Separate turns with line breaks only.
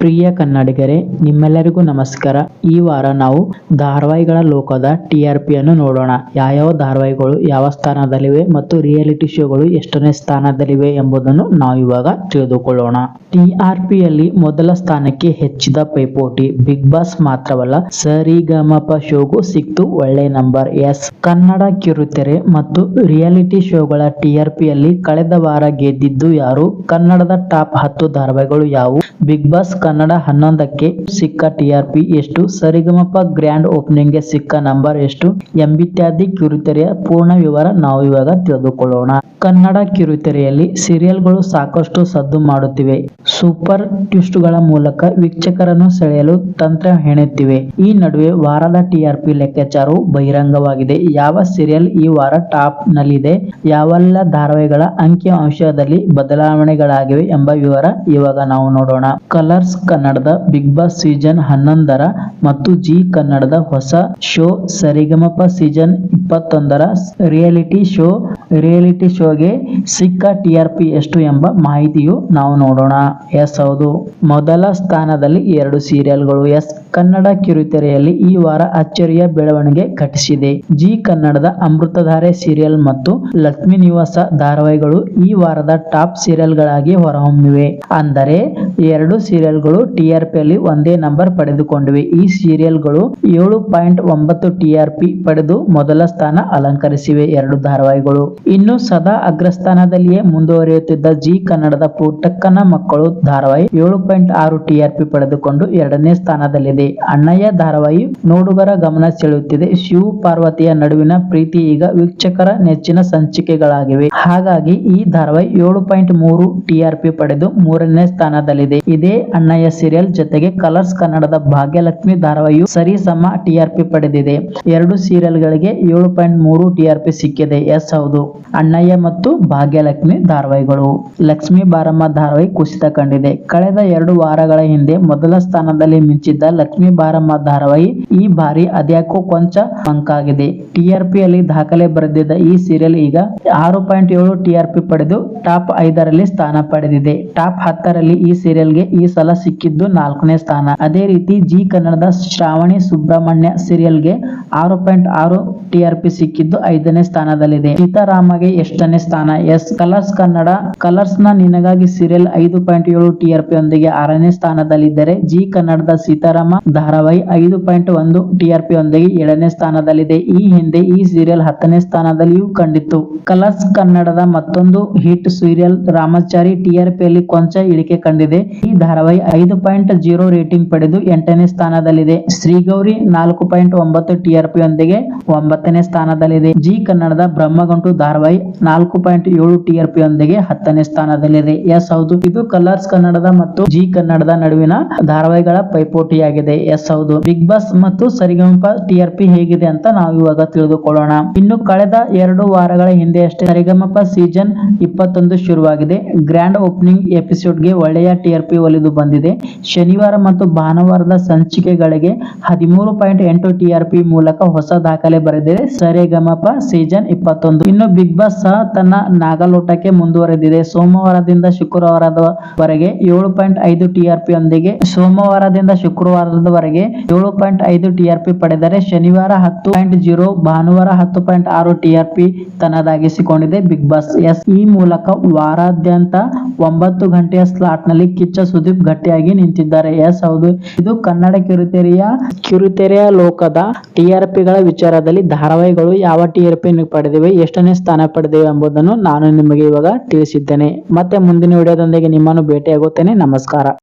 ಪ್ರಿಯ ಕನ್ನಡಿಗರೇ, ನಿಮ್ಮೆಲ್ಲರಿಗೂ ನಮಸ್ಕಾರ. ಈ ವಾರ ನಾವು ಧಾರಾವಾಹಿಗಳ ಲೋಕದ ಟಿ ಆರ್ ಪಿಯನ್ನು ನೋಡೋಣ. ಯಾವ್ಯಾವ ಧಾರಾವಾಹಿಗಳು, ಯಾವ ಸ್ಥಾನದಲ್ಲಿವೆ ಮತ್ತು ರಿಯಾಲಿಟಿ ಶೋಗಳು ಎಷ್ಟನೇ ಸ್ಥಾನದಲ್ಲಿವೆ ಎಂಬುದನ್ನು ನಾವು ಇವಾಗ ತಿಳಿದುಕೊಳ್ಳೋಣ. ಟಿ ಆರ್ ಪಿಯಲ್ಲಿ ಮೊದಲ ಸ್ಥಾನಕ್ಕೆ ಹೆಚ್ಚಿದ ಪೈಪೋಟಿ ಬಿಗ್ ಬಾಸ್ ಮಾತ್ರವಲ್ಲ, ಸರಿಗಮಪ ಶೋಗೂ ಸಿಕ್ತು ಒಳ್ಳೆ ನಂಬರ್ ಎಸ್. ಕನ್ನಡ ಕಿರುತೆರೆ ಮತ್ತು ರಿಯಾಲಿಟಿ ಶೋಗಳ ಟಿ ಆರ್ ಪಿಯಲ್ಲಿ ಕಳೆದ ವಾರ ಗೆದ್ದಿದ್ದು ಯಾರು? ಕನ್ನಡದ ಟಾಪ್ ಹತ್ತು ಧಾರಾವಾಹಿಗಳು ಯಾವುವು? ಬಿಗ್ ಬಾಸ್ ಕನ್ನಡ ಹನ್ನೊಂದಕ್ಕೆ ಸಿಕ್ಕ ಟಿಆರ್ಪಿ ಎಷ್ಟು? ಸರಿಗಮಪ ಗ್ರ್ಯಾಂಡ್ ಓಪನಿಂಗ್ಗೆ ಸಿಕ್ಕ ನಂಬರ್ ಎಷ್ಟು? ಎಂಬಿತ್ಯಾದಿ ಕಿರುತೆರೆಯ ಪೂರ್ಣ ವಿವರ ನಾವು ಇವಾಗ ತಿಳಿದುಕೊಳ್ಳೋಣ. ಕನ್ನಡ ಕಿರುತೆರೆಯಲ್ಲಿ ಸೀರಿಯಲ್ಗಳು ಸಾಕಷ್ಟು ಸದ್ದು ಮಾಡುತ್ತಿವೆ. ಸೂಪರ್ ಟ್ವಿಸ್ಟ್ಗಳ ಮೂಲಕ ವೀಕ್ಷಕರನ್ನು ಸೆಳೆಯಲು ತಂತ್ರ ಹೆಣೆತ್ತಿವೆ. ಈ ನಡುವೆ ವಾರದ ಟಿಆರ್ಪಿ ಲೆಕ್ಕಾಚಾರವು ಬಹಿರಂಗವಾಗಿದೆ. ಯಾವ ಸೀರಿಯಲ್ ಈ ವಾರ ಟಾಪ್ ನಲ್ಲಿದೆ ಯಾವೆಲ್ಲ ಧಾರಾವಾಹಿಗಳ ಅಂಕಿ ಅಂಶದಲ್ಲಿ ಬದಲಾವಣೆಗಳಾಗಿವೆ ಎಂಬ ವಿವರ ಇವಾಗ ನಾವು ನೋಡೋಣ. ಕಲರ್ಸ್ ಕನ್ನಡದ ಬಿಗ್ ಬಾಸ್ ಸೀಸನ್ ಹನ್ನೊಂದರ ಮತ್ತು ಜಿ ಕನ್ನಡದ ಹೊಸ ಶೋ ಸರಿಗಮಪ ಸೀಸನ್ ಇಪ್ಪತ್ತೊಂದರ ರಿಯಾಲಿಟಿ ಶೋ ರಿಯಾಲಿಟಿ ಶೋಗೆ ಸಿಕ್ಕ ಟಿ ಆರ್ ಪಿ ಎಷ್ಟು ಎಂಬ ಮಾಹಿತಿಯು ನಾವು ನೋಡೋಣ. ಎಸ್ ಹೌದು. ಮೊದಲ ಸ್ಥಾನದಲ್ಲಿ ಎರಡು ಸೀರಿಯಲ್ಗಳು ಎಸ್ ಕನ್ನಡ ಕಿರುತೆರೆಯಲ್ಲಿ ಈ ವಾರ ಅಚ್ಚರಿಯ ಬೆಳವಣಿಗೆ ಘಟಿಸಿದೆ. ಜಿ ಕನ್ನಡದ ಅಮೃತಧಾರೆ ಸೀರಿಯಲ್ ಮತ್ತು ಲಕ್ಷ್ಮಿ ನಿವಾಸ ಧಾರಾವಾಹಿಗಳು ಈ ವಾರದ ಟಾಪ್ ಸೀರಿಯಲ್ಗಳಾಗಿ ಹೊರಹೊಮ್ಮಿವೆ. ಅಂದರೆ ಎರಡು ಸೀರಿಯಲ್ಗಳು ಟಿಆರ್ಪಿಯಲ್ಲಿ ಒಂದೇ ನಂಬರ್ ಪಡೆದುಕೊಂಡಿವೆ. ಈ ಸೀರಿಯಲ್ಗಳು ಏಳು ಪಾಯಿಂಟ್ ಒಂಬತ್ತು ಟಿಆರ್ಪಿ ಪಡೆದು ಮೊದಲ ಸ್ಥಾನ ಅಲಂಕರಿಸಿವೆ. ಎರಡು ಧಾರಾವಾಹಿಗಳು. ಇನ್ನು ಸದಾ ಅಗ್ರಸ್ಥಾನದಲ್ಲಿಯೇ ಮುಂದುವರಿಯುತ್ತಿದ್ದ ಜಿ ಕನ್ನಡದ ಪುಟ್ಟಕ್ಕನ ಮಕ್ಕಳು ಧಾರಾವಾಹಿ ಏಳು ಪಾಯಿಂಟ್ ಆರು ಟಿಆರ್ಪಿ ಪಡೆದುಕೊಂಡು ಎರಡನೇ ಸ್ಥಾನದಲ್ಲಿದೆ. ಅಣ್ಣಯ್ಯ ಧಾರಾವಾಹಿ ನೋಡುಗರ ಗಮನ ಸೆಳೆಯುತ್ತಿದೆ. ಶಿವ ಪಾರ್ವತಿಯ ನಡುವಿನ ಪ್ರೀತಿ ಈಗ ವೀಕ್ಷಕರ ನೆಚ್ಚಿನ ಸಂಚಿಕೆಗಳಾಗಿವೆ. ಹಾಗಾಗಿ ಈ ಧಾರಾವಾಹಿ ಏಳು ಪಾಯಿಂಟ್ ಮೂರು ಟಿಆರ್ಪಿ ಪಡೆದು ಮೂರನೇ ಸ್ಥಾನದಲ್ಲಿದೆ. ಇದೇ ಅಣ್ಣಯ್ಯ ಸೀರಿಯಲ್ ಜೊತೆಗೆ ಕಲರ್ಸ್ ಕನ್ನಡದ ಭಾಗ್ಯಲಕ್ಷ್ಮಿ ಧಾರಾವಾಹಿಯು ಸರಿಸಮ ಟಿಆರ್ಪಿ ಪಡೆದಿದೆ. ಎರಡು ಸೀರಿಯಲ್ಗಳಿಗೆ ಏಳು ಪಾಯಿಂಟ್ ಮೂರು ಟಿಆರ್ಪಿ ಸಿಕ್ಕಿದೆ. ಎಸ್ ಹೌದು. ಅಣ್ಣಯ್ಯ ಮತ್ತು ಭಾಗ್ಯಲಕ್ಷ್ಮಿ ಧಾರಾವಾಹಿಗಳು. ಲಕ್ಷ್ಮೀ ಬಾರಮ್ಮ ಧಾರಾವಾಹಿ ಕುಸಿತ ಕಂಡಿದೆ. ಕಳೆದ ಎರಡು ವಾರಗಳ ಹಿಂದೆ ಮೊದಲ ಸ್ಥಾನದಲ್ಲಿ ಮಿಂಚಿದ್ದ ಲಕ್ಷ್ಮೀ ಬಾರಮ್ಮ ಧಾರಾವಾಹಿ ಈ ಬಾರಿ ಅದ್ಯಾಕೋ ಕೊಂಚ ಮಂಕಾಗಿದೆ ಟಿಆರ್ಪಿ ಅಲ್ಲಿ ದಾಖಲೆ ಬರೆದಿದ್ದ ಈ ಸೀರಿಯಲ್ ಈಗ ಆರು ಪಾಯಿಂಟ್ ಏಳು ಟಿಆರ್ಪಿ ಪಡೆದು ಟಾಪ್ ಐದರಲ್ಲಿ ಸ್ಥಾನ ಪಡೆದಿದೆ. ಟಾಪ್ ಹತ್ತರಲ್ಲಿ ಈ ಸೀರಿಯಲ್ಗೆ ಈ ಸಲ ಸಿಕ್ಕಿದ್ದು ನಾಲ್ಕನೇ ಸ್ಥಾನ. ಅದೇ ರೀತಿ ಜಿ ಕನ್ನಡದ ಶ್ರಾವಣಿ ಸುಬ್ರಹ್ಮಣ್ಯ ಸೀರಿಯಲ್ಗೆ ಆರು ಪಾಯಿಂಟ್ ಆರು ಟಿಆರ್ಪಿ ಸಿಕ್ಕಿದ್ದು ಐದನೇ ಸ್ಥಾನದಲ್ಲಿದೆ. ಸೀತಾರಾಮಗೆ ಎಷ್ಟನೇ ಸ್ಥಾನ. ಎಸ್. ಕಲರ್ಸ್ ಕನ್ನಡ. ಕಲರ್ಸ್ನ ನಿನಗಾಗಿ ಸೀರಿಯಲ್ ಐದು ಪಾಯಿಂಟ್ ಏಳು ಟಿಆರ್ಪಿ ಯೊಂದಿಗೆ ಆರನೇ ಸ್ಥಾನದಲ್ಲಿದ್ದರೆ ಜಿ ಕನ್ನಡದ ಸೀತಾರಾಮ ಧಾರಾವಾಹಿ ಐದು ಪಾಯಿಂಟ್ ಒಂದು ಟಿಆರ್ಪಿ ಯೊಂದಿಗೆ ಏಳನೇ ಸ್ಥಾನದಲ್ಲಿದೆ. ಈ ಹಿಂದೆ ಈ ಸೀರಿಯಲ್ ಹತ್ತನೇ ಸ್ಥಾನದಲ್ಲಿಯೂ ಕಂಡಿತ್ತು. ಕಲರ್ಸ್ ಕನ್ನಡದ ಮತ್ತೊಂದು ಹಿಟ್ ಸೀರಿಯಲ್ ರಾಮಚಾರಿ ಟಿಆರ್ಪಿಯಲ್ಲಿ ಕೊಂಚ ಇಳಿಕೆ ಕಂಡಿದೆ. ಈ ಧಾರಾವಾಹಿ ಐದು ಪಾಯಿಂಟ್ ಜೀರೋ ರೇಟಿಂಗ್ ಪಡೆದು ಎಂಟನೇ ಸ್ಥಾನದಲ್ಲಿದೆ. ಶ್ರೀಗೌರಿ ನಾಲ್ಕು ಪಾಯಿಂಟ್ ಒಂಬತ್ತು ಟಿಆರ್ಪಿ ಯೊಂದಿಗೆ ಒಂಬತ್ತನೇ ಸ್ಥಾನದಲ್ಲಿದೆ. ಜಿ ಕನ್ನಡದ ಬ್ರಹ್ಮಗಂಟು ಧಾರಾವಾಹಿ ನಾಲ್ಕು ಪಾಯಿಂಟ್ ಏಳು ಟಿಆರ್ಪಿ ಯೊಂದಿಗೆ ಹತ್ತನೇ ಸ್ಥಾನದಲ್ಲಿದೆ. ಎಸ್ ಹೌದು. ಇದು ಕಲರ್ಸ್ ಕನ್ನಡದ ಮತ್ತು ಜಿ ಕನ್ನಡದ ನಡುವಿನ ಧಾರಾವಾಹಿಗಳ ಪೈಪೋಟಿಯಾಗಿದೆ. ಎಸ್ ಹೌದು. ಬಿಗ್ ಬಾಸ್ ಮತ್ತು ಸರಿಗಮಪ ಟಿಆರ್ಪಿ ಹೇಗಿದೆ ಅಂತ ನಾವು ಇವಾಗ ತಿಳಿದುಕೊಳ್ಳೋಣ. ಇನ್ನು ಕಳೆದ ಎರಡು ವಾರಗಳ ಹಿಂದೆ ಅಷ್ಟೇ ಸರಿಗಮಪ ಸೀಸನ್ ಇಪ್ಪತ್ತೊಂದು ಶುರುವಾಗಿದೆ. ಗ್ರ್ಯಾಂಡ್ ಓಪನಿಂಗ್ ಎಪಿಸೋಡ್ಗೆ ಒಳ್ಳೆಯ ಟಿಆರ್ಪಿ ಒಲಿದು ಬಂದಿದೆ. ಶನಿವಾರ ಮತ್ತು ಭಾನುವಾರದ ಸಂಚಿಕೆಗಳಿಗೆ ಹದಿಮೂರು ಪಾಯಿಂಟ್ ಎಂಟು ಟಿಆರ್ಪಿ ಮೂಲಕ ಹೊಸ ದಾಖಲೆ ಬರೆದಿದೆ. ಸರಿಗಮಪ ಸೀಸನ್ ಇಪ್ಪತ್ತೊಂದು. ಇನ್ನು ಬಿಗ್ ಬಾಸ್ ಸಹ ತನ್ನ ನಾಗಲೋಟಕ್ಕೆ ಮುಂದುವರೆದಿದೆ. ಸೋಮವಾರದಿಂದ ಶುಕ್ರವಾರದವರೆಗೆ ಏಳು ಪಾಯಿಂಟ್ ಐದು ಟಿಆರ್ಪಿ ಯೊಂದಿಗೆ ಸೋಮವಾರದಿಂದ ಶುಕ್ರವಾರದವರೆಗೆ ಏಳು ಪಾಯಿಂಟ್ ಐದು ಟಿಆರ್ಪಿ ಪಡೆದರೆ ಶನಿವಾರ ಹತ್ತು ಪಾಯಿಂಟ್ ಜೀರೋ, ಭಾನುವಾರ ಹತ್ತು ಪಾಯಿಂಟ್ ಆರು ಟಿಆರ್ಪಿ ತನ್ನದಾಗಿಸಿಕೊಂಡಿದೆ ಬಿಗ್ ಬಾಸ್. ಎಸ್. ಈ ಮೂಲಕ ವಾರಾದ್ಯಂತ ಒಂಬತ್ತು ಗಂಟೆಯ ಸ್ಲಾಟ್ನಲ್ಲಿ ಕಿಚ್ಚ ಸುದೀಪ್ ಗಟ್ಟಿಯಾಗಿ ನಿಂತಿದ್ದಾರೆ. ಎಸ್. ಹೌದು. ಇದು ಕನ್ನಡ ಕಿರುತೆರೆಯ ಕಿರುತೆರೆಯ ಲೋಕದ ಟಿಆರ್ಪಿಗಳ ವಿಚಾರದಲ್ಲಿ ಧಾರಾವಾಹಿಗಳು ಯಾವ ಟಿಆರ್ಪಿಯನ್ನು ಪಡೆದಿವೆ, ಎಷ್ಟನೇ ಸ್ಥಾನ ಪಡೆದಿವೆ ಎಂಬುದನ್ನು ನಾನು ನಿಮಗೆ ಇವಾಗ ತಿಳಿಸಿದ್ದೇನೆ. ಮತ್ತೆ ಮುಂದಿನ ವಿಡಿಯೋದೊಂದಿಗೆ ನಿಮ್ಮನ್ನು ಭೇಟಿಯಾಗುತ್ತೇನೆ. ನಮಸ್ಕಾರ.